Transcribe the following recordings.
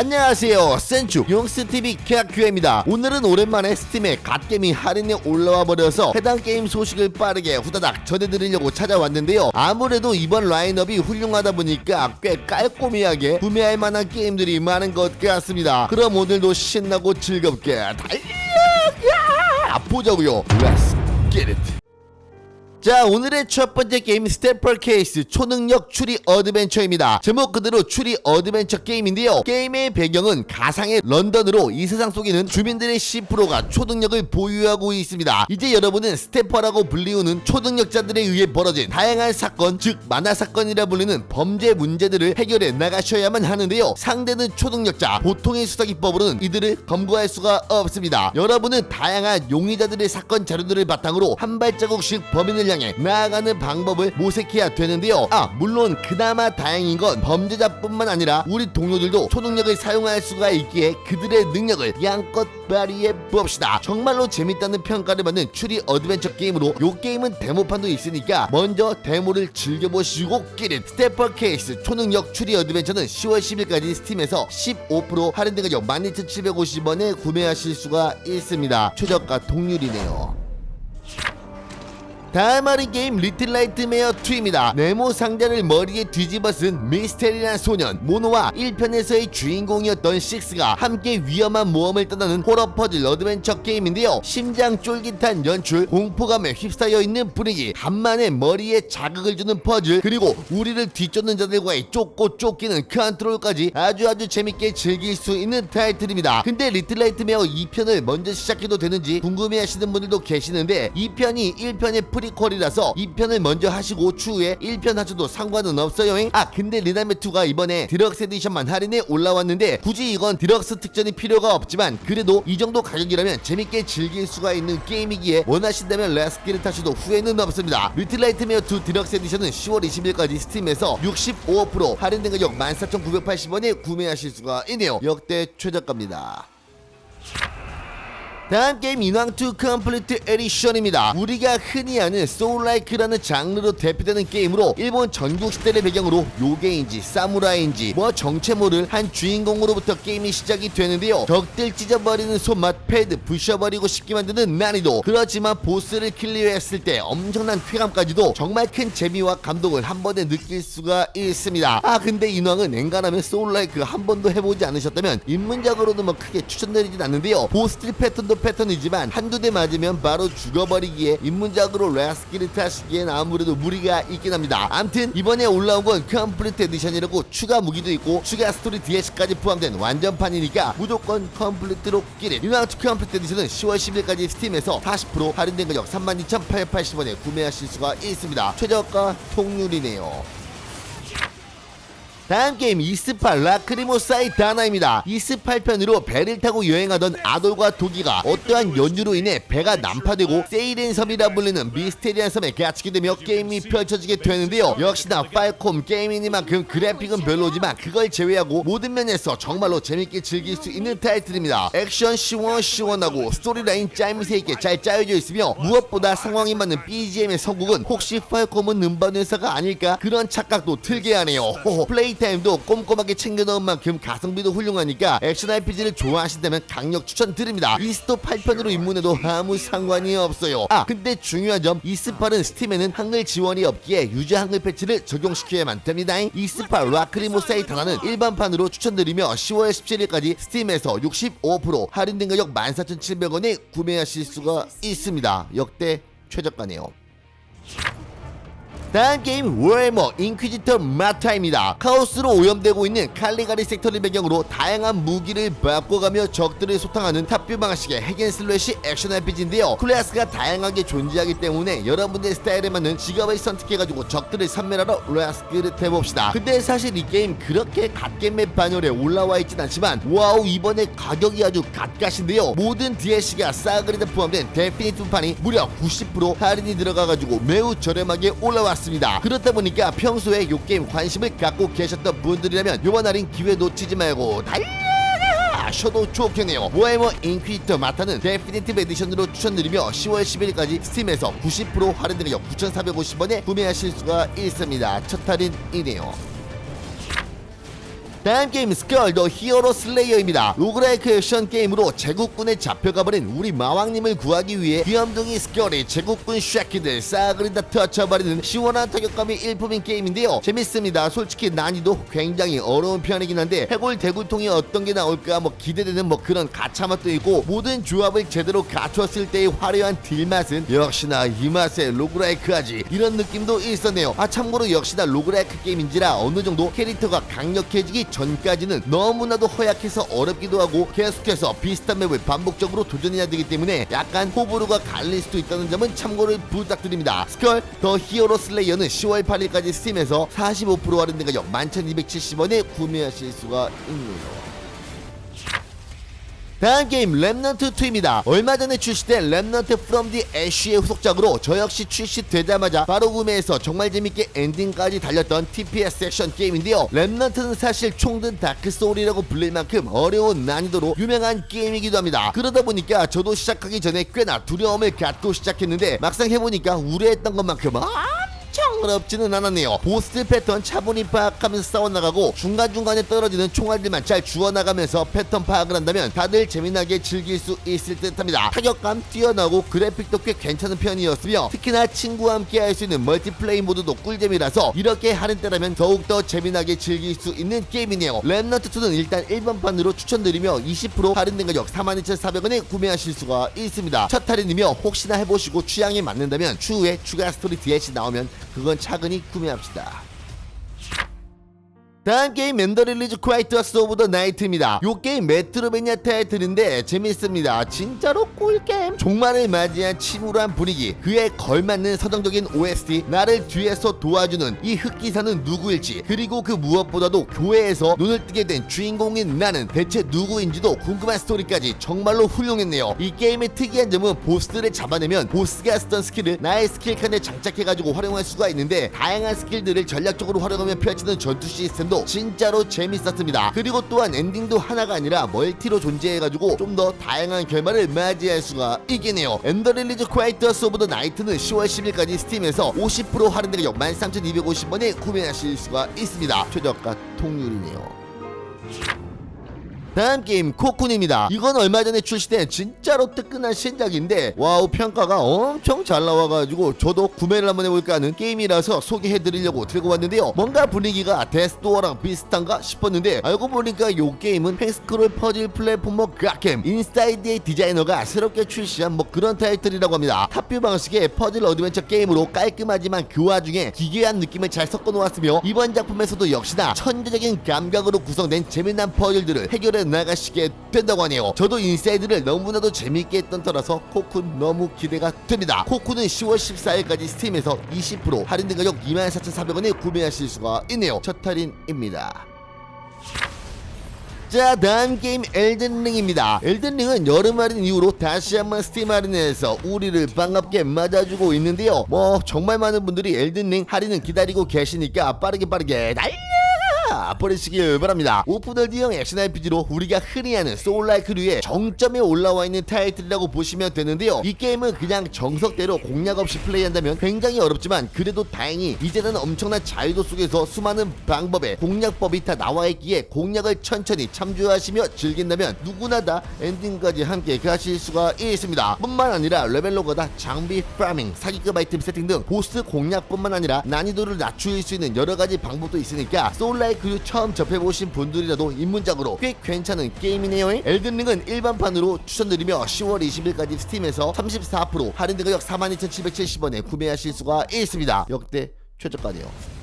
안녕하세요. 센츄 용스TV 캬큐입니다. 오늘은 오랜만에 스팀에 갓게임이 할인에 올라와 버려서 해당 게임 소식을 빠르게 후다닥 전해드리려고 찾아왔는데요. 아무래도 이번 라인업이 훌륭하다 보니까 꽤 깔끔하게 구매할 만한 게임들이 많은 것 같습니다. 그럼 오늘도 신나고 즐겁게 달려 보자고요. Let's get it 자 오늘의 첫 번째 게임 스태퍼 케이스 초능력 추리 어드벤처입니다. 제목 그대로 추리 어드벤처 게임인데요. 게임의 배경은 가상의 런던으로 이 세상 속에는 주민들의 10%가 초능력을 보유하고 있습니다. 이제 여러분은 스태퍼라고 불리우는 초능력자들에 의해 벌어진 다양한 사건 즉 만화 사건이라 불리는 범죄 문제들을 해결해 나가셔야만 하는데요. 상대는 초능력자 보통의 수사기법으로는 이들을 검거할 수가 없습니다. 여러분은 다양한 용의자들의 사건 자료들을 바탕으로 한 발자국씩 범인을 향해 나아가는 방법을 모색해야 되는데요. 아 물론 그나마 다행인 건 범죄자뿐만 아니라 우리 동료들도 초능력을 사용할 수가 있기에 그들의 능력을 양껏 발휘해 봅시다. 정말로 재밌다는 평가를 받는 추리 어드벤처 게임으로 요 게임은 데모판도 있으니까 먼저 데모를 즐겨보시고 끼린 스태퍼 케이스 초능력 추리 어드벤처는 10월 10일까지 스팀에서 15% 할인된 가격 12,750원에 구매하실 수가 있습니다. 최저가 동률이네요. 다음 할인 게임 리틀 라이트 메어 2입니다. 네모 상자를 머리에 뒤집어 쓴 미스테리한 소년 모노와 1편에서의 주인공이었던 식스가 함께 위험한 모험을 떠나는 호러 퍼즐 어드벤처 게임인데요. 심장 쫄깃한 연출, 공포감에 휩싸여 있는 분위기, 간만에 머리에 자극을 주는 퍼즐, 그리고 우리를 뒤쫓는 자들과의 쫓고 쫓기는 컨트롤까지 아주 아주 재밌게 즐길 수 있는 타이틀입니다. 근데 리틀 라이트 메어 2편을 먼저 시작해도 되는지 궁금해하시는 분들도 계시는데 2편이 1편의 프리퀄이라서 2편을 먼저 하시고 추후에 1편 하셔도 상관은 없어요. 아 근데 리나메2가 이번에 디럭스 에디션만 할인에 올라왔는데 굳이 이건 디럭스 특전이 필요가 없지만 그래도 이 정도 가격이라면 재밌게 즐길 수가 있는 게임이기에 원하신다면 레스키를 타셔도 후회는 없습니다. 리틀라이트메어 2 디럭스 에디션은 10월 20일까지 스팀에서 65% 할인된 가격 14,980원에 구매하실 수가 있네요. 역대 최저가입니다. 다음 게임 인왕2 컴플리트 에디션입니다. 우리가 흔히 아는 소울라이크라는 장르로 대표되는 게임으로 일본 전국 시대를 배경으로 요괴인지 사무라이인지 뭐 정체 모를 한 주인공으로부터 게임이 시작이 되는데요. 적들 찢어버리는 손맛, 패드 부셔버리고 싶게 만드는 난이도 그렇지만 보스를 클리어했을 때 엄청난 쾌감까지도 정말 큰 재미와 감동을 한 번에 느낄 수가 있습니다. 아 근데 인왕은 엔간하면 소울라이크 한 번도 해보지 않으셨다면 입문작으로는 뭐 크게 추천드리진 않는데요. 보스들 패턴도 패턴이지만 한두 대 맞으면 바로 죽어버리기에 입문작으로 레스키를 타시기엔 아무래도 무리가 있긴 합니다. 암튼 이번에 올라온 건 컴플리트 에디션이라고 추가 무기도 있고 추가 스토리 DLC까지 포함된 완전판이니까 무조건 컴플리트로 끼린 유나우트 컴플리트 에디션은 10월 10일까지 스팀에서 40% 할인된 가격 32,880원에 구매하실 수가 있습니다. 최저가 통률이네요. 다음 게임 이스파 라크리모사이 다나입니다. 이스팔 편으로 배를 타고 여행하던 아돌과 도기가 어떠한 연유로 인해 배가 난파되고 세이렌 섬이라 불리는 미스테리한 섬에 갇히게 되며 게임이 펼쳐지게 되는데요. 역시나 팔콤 게임이니만큼 그래픽은 별로지만 그걸 제외하고 모든 면에서 정말로 재밌게 즐길 수 있는 타이틀입니다. 액션 시원시원하고 스토리라인 짜임새 있게 잘 짜여져 있으며 무엇보다 상황에 맞는 BGM의 선곡은 혹시 팔콤은 음반 회사가 아닐까 그런 착각도 들게 하네요. 플레이 타임도 꼼꼼하게 챙겨 넣은 만큼 가성비도 훌륭하니까 액션 RPG를 좋아하신다면 강력 추천드립니다. 이스토 8편으로 입문해도 아무 상관이 없어요. 아 근데 중요한 점 이스팔은 스팀에는 한글 지원이 없기에 유저 한글 패치를 적용시켜야만 됩니다. 이스팔 라크리모사이 단화는 일반판으로 추천드리며 10월 17일까지 스팀에서 65% 할인된 가격 14,700원에 구매하실 수가 있습니다. 역대 최저가네요. 다음 게임 워해머 인퀴지터 마타입니다. 카오스로 오염되고 있는 칼리가리 섹터를 배경으로 다양한 무기를 바꿔가며 적들을 소탕하는 탑뷰 방식의 핵앤슬래시 액션 RPG인데요. 클래스가 다양하게 존재하기 때문에 여러분의 스타일에 맞는 직업을 선택해가지고 적들을 섬멸하러 레스크를 해봅시다. 근데 사실 이 게임 그렇게 갓겜맵 반열에 올라와 있진 않지만 와우 이번에 가격이 아주 갓갓인데요. 모든 DLC가 싸그리다 포함된 데피니티브판이 무려 90% 할인이 들어가가지고 매우 저렴하게 올라왔습니다. 그렇다 보니까 평소에 이 게임 관심을 갖고 계셨던 분들이라면 이번 할인 기회 놓치지 말고 달려! 하셔도 좋겠네요. 워해머 인퀴터 마타는 데피니티브 에디션으로 추천드리며 10월 11일까지 스팀에서 90% 할인된 가격 9,450원에 구매하실 수가 있습니다. 첫 할인이네요. 다음 게임 스컬 더 히어로 슬레이어입니다. 로그라이크 액션 게임으로 제국군에 잡혀가버린 우리 마왕님을 구하기 위해 귀염둥이 스컬이 제국군 샤키들 싸그리 다 터쳐버리는 시원한 타격감이 일품인 게임인데요. 재밌습니다. 솔직히 난이도 굉장히 어려운 편이긴 한데 해골 대굴통이 어떤 게 나올까 뭐 기대되는 뭐 그런 가차맛도 있고 모든 조합을 제대로 갖췄을 때의 화려한 딜맛은 역시나 이 맛에 로그라이크하지 이런 느낌도 있었네요. 아 참고로 역시나 로그라이크 게임인지라 어느 정도 캐릭터가 강력해지기 전까지는 너무나도 허약해서 어렵기도 하고 계속해서 비슷한 맵을 반복적으로 도전해야 되기 때문에 약간 호불호가 갈릴 수도 있다는 점은 참고를 부탁드립니다. 스컬 더 히어로 슬레이어는 10월 8일까지 스팀에서 45% 할인된 가격 11,270원에 구매하실 수가 있네요. 다음 게임 랩넌트 2입니다. 얼마 전에 출시된 랩넌트 프롬 디 애쉬의 후속작으로 저 역시 출시되자마자 바로 구매해서 정말 재밌게 엔딩까지 달렸던 TPS 액션 게임인데요. 랩넌트는 사실 총든 다크 소울이라고 불릴 만큼 어려운 난이도로 유명한 게임이기도 합니다. 그러다 보니까 저도 시작하기 전에 꽤나 두려움을 갖고 시작했는데 막상 해보니까 우려했던 것만큼 엄청 어렵지는 않았네요. 보스 패턴 차분히 파악하면서 싸워나가고 중간중간에 떨어지는 총알들만 잘 주워나가면서 패턴 파악을 한다면 다들 재미나게 즐길 수 있을 듯합니다. 타격감 뛰어나고 그래픽도 꽤 괜찮은 편이었으며 특히나 친구와 함께 할 수 있는 멀티플레이 모드도 꿀잼이라서 이렇게 하는 때라면 더욱더 재미나게 즐길 수 있는 게임이네요. 랩너트2는 일단 1번판으로 추천드리며 20% 할인된 가격 42,400원에 구매하실 수가 있습니다. 첫 할인이며 혹시나 해보시고 취향에 맞는다면 추후에 추가 스토리 DLC 나오면 그건 차근히 구매합시다. 다음 게임 맨더 릴리즈 콰이트어스 오브 더 나이트입니다. 요 게임 메트로베니아 타이틀인데 재밌습니다. 진짜로 꿀게임. 종말을 맞이한 침울한 분위기, 그에 걸맞는 서정적인 OST, 나를 뒤에서 도와주는 이 흑기사는 누구일지, 그리고 그 무엇보다도 교회에서 눈을 뜨게 된 주인공인 나는 대체 누구인지도 궁금한 스토리까지 정말로 훌륭했네요. 이 게임의 특이한 점은 보스들을 잡아내면 보스가 쓰던 스킬을 나의 스킬 칸에 장착해가지고 활용할 수가 있는데 다양한 스킬들을 전략적으로 활용하며 펼치는 전투 시스템도 진짜로 재밌었습니다. 그리고 또한 엔딩도 하나가 아니라 멀티로 존재해가지고 좀 더 다양한 결말을 맞이할 수가 있겠네요. 엔더 릴리즈 콰이트어스 오브 더 나이트는 10월 10일까지 스팀에서 50% 할인된 가격 13,250원에 구매하실 수가 있습니다. 최저가 통률이네요. 다음 게임 코쿤입니다. 이건 얼마 전에 출시된 진짜로 뜨끈한 신작인데 와우 평가가 엄청 잘 나와가지고 저도 구매를 한번 해볼까 하는 게임이라서 소개해드리려고 들고 왔는데요. 뭔가 분위기가 데스도어랑 비슷한가 싶었는데 알고 보니까 이 게임은 팽스크롤 퍼즐 플랫포머 갓겜 인사이드의 디자이너가 새롭게 출시한 뭐 그런 타이틀이라고 합니다. 탑뷰 방식의 퍼즐 어드벤처 게임으로 깔끔하지만 그 와중에 기괴한 느낌을 잘 섞어 놓았으며 이번 작품에서도 역시나 천재적인 감각으로 구성된 재미난 퍼즐들을 해결해 나가시게 된다고 하네요. 저도 인사이드를 너무나도 재밌게 했던 터라서 코쿤 너무 기대가 됩니다. 코쿤은 10월 14일까지 스팀에서 20% 할인된 가격 24,400원에 구매하실 수가 있네요. 첫 할인입니다. 자 다음 게임 엘든링입니다 엘든링은 여름 할인 이후로 다시 한번 스팀 할인에서 우리를 반갑게 맞아주고 있는데요 뭐 정말 많은 분들이 엘든링 할인을 기다리고 계시니까 빠르게 빠르게 달려 버리시길 바랍니다. 오픈월드형 액션 RPG로 우리가 흔히 하는 소울라이크류의 정점에 올라와 있는 타이틀이라고 보시면 되는데요. 이 게임은 그냥 정석대로 공략 없이 플레이한다면 굉장히 어렵지만 그래도 다행히 이제는 엄청난 자유도 속에서 수많은 방법의 공략법이 다 나와 있기에 공략을 천천히 참조하시며 즐긴다면 누구나 다 엔딩까지 함께 가실 수가 있습니다. 뿐만 아니라 레벨로가다 장비 파밍, 사기급 아이템 세팅 등 보스 공략뿐만 아니라 난이도를 낮출 수 있는 여러 가지 방법도 있으니까 소울라이크 처음 접해보신 분들이라도 입문작으로 꽤 괜찮은 게임이네요. 엘든링은 일반판으로 추천드리며 10월 20일까지 스팀에서 34% 할인된 가격 42,770원에 구매하실 수가 있습니다. 역대 최저가네요.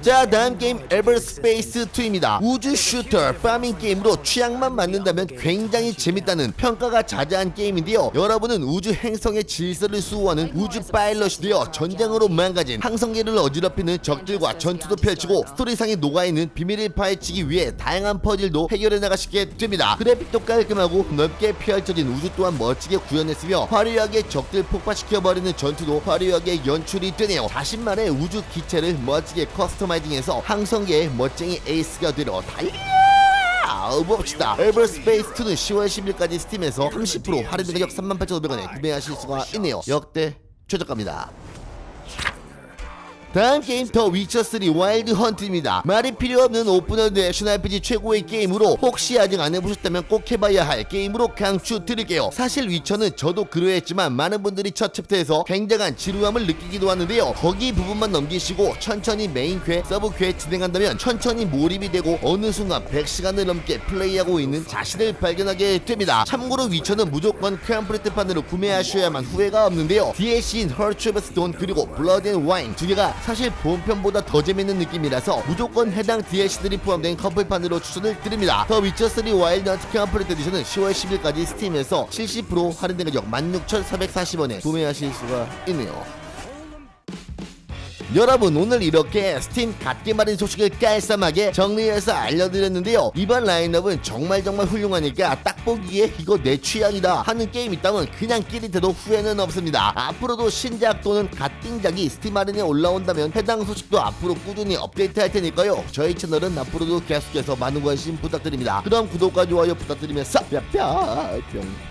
자 다음 게임 에버스페이스 2입니다. 우주 슈터 파밍 게임으로 취향만 맞는다면 굉장히 재밌다는 평가가 자자한 게임인데요. 여러분은 우주 행성의 질서를 수호하는 우주 파일럿이 되어 전장으로 망가진 항성계를 어지럽히는 적들과 전투도 펼치고 스토리상에 녹아있는 비밀을 파헤치기 위해 다양한 퍼즐도 해결해 나가시게 됩니다. 그래픽도 깔끔하고 넓게 펼쳐진 우주 또한 멋지게 구현했으며 화려하게 적들 폭파시켜버리는 전투도 화려하게 연출이 되네요. 자신만의 우주 기체를 멋 지게 커스터마이징해서 항성계의 멋쟁이 에이스가 되러 달려! 봅시다. 에버스페이스 2는 10월 10일까지 스팀에서 30% 할인된 가격 38,500원에 구매하실 수가 있네요. 역대 최저가입니다 다음 게임 더 위쳐3 와일드 헌트입니다. 말이 필요 없는 오픈월드 액션 RPG 최고의 게임으로 혹시 아직 안 해보셨다면 꼭 해봐야 할 게임으로 강추드릴게요. 사실 위쳐는 저도 그러했지만 많은 분들이 첫 챕터에서 굉장한 지루함을 느끼기도 하는데요. 거기 부분만 넘기시고 천천히 메인 퀘, 서브 퀘 진행한다면 천천히 몰입이 되고 어느 순간 100시간을 넘게 플레이하고 있는 자신을 발견하게 됩니다. 참고로 위쳐는 무조건 퀘암프레트판으로 구매하셔야만 후회가 없는데요. DLC인 헐츠 오브 스톤 그리고 블러드 앤 와인 두 개가 사실 본편보다 더 재밌는 느낌이라서 무조건 해당 DLC들이 포함된 커플판으로 추천을 드립니다. 더 위쳐3 와일드 헌트 퀘암프레트 에디션은 10월 10일까지 스팀에서 70% 할인된 가격 16,440원에 구매하실 수가 있네요 여러분 오늘 이렇게 스팀 갓게 마린 소식을 깔쌈하게 정리해서 알려드렸는데요. 이번 라인업은 정말 정말 훌륭하니까 딱 보기에 이거 내 취향이다 하는 게임 있다면 그냥 끼리태도 후회는 없습니다. 앞으로도 신작 또는 갓띵작이 스팀 할인에 올라온다면 해당 소식도 앞으로 꾸준히 업데이트 할 테니까요. 저희 채널은 앞으로도 계속해서 많은 관심 부탁드립니다. 그럼 구독과 좋아요 부탁드리면서 뿅뿅